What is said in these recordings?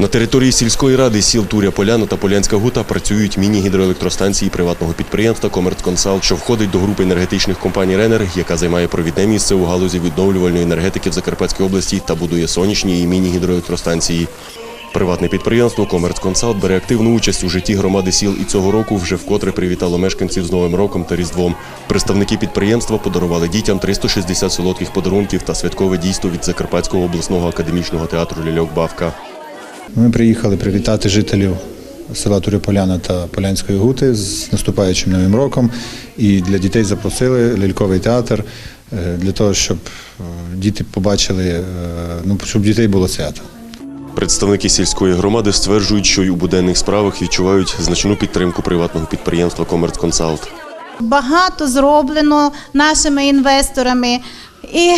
На території сільської ради сіл Туря Поляна та Полянська Гута працюють міні-гідроелектростанції приватного підприємства Комерцконсалт, що входить до групи енергетичних компаній Ренер, яка займає провідне місце у галузі відновлювальної енергетики в Закарпатській області та будує сонячні і міні-гідроелектростанції. Приватне підприємство Комерцконсалт бере активну участь у житті громади сіл і цього року вже вкотре привітало мешканців з Новим роком та Різдвом. Представники підприємства подарували дітям 360 солодких подарунків та святкове дійство від Закарпатського обласного академічного театру Ляльок Бавка. Ми приїхали привітати жителів села Туряполяна та Полянської гути з наступаючим новим роком. І для дітей запросили ляльковий театр е, для того, щоб е, діти побачили, е, ну щоб дітей було свято. Представники сільської громади стверджують, що й у буденних справах відчувають значну підтримку приватного підприємства Комерцконсалт. Багато зроблено нашими інвесторами. І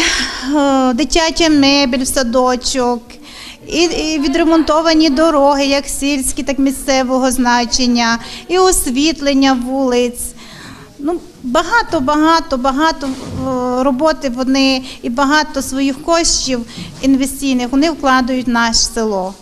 дитяча мебель в садочок, і, і відремонтовані дороги, як сільські, так і місцевого значення, і освітлення вулиць. Ну, багато, багато, багато е, роботи вони і багато своїх коштів інвестиційних вони вкладають в наше село.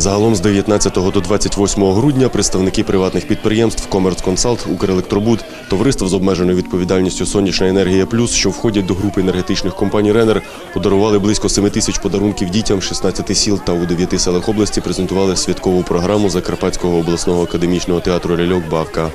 Загалом з 19 до 28 грудня представники приватних підприємств Комерцконсалт, Укрелектробуд, товариство з обмеженою відповідальністю Сонячна енергія Плюс, що входять до групи енергетичних компаній Ренер, подарували близько 7 тисяч подарунків дітям 16 сіл та у 9 селах області презентували святкову програму Закарпатського обласного академічного театру Ляльок Бавка.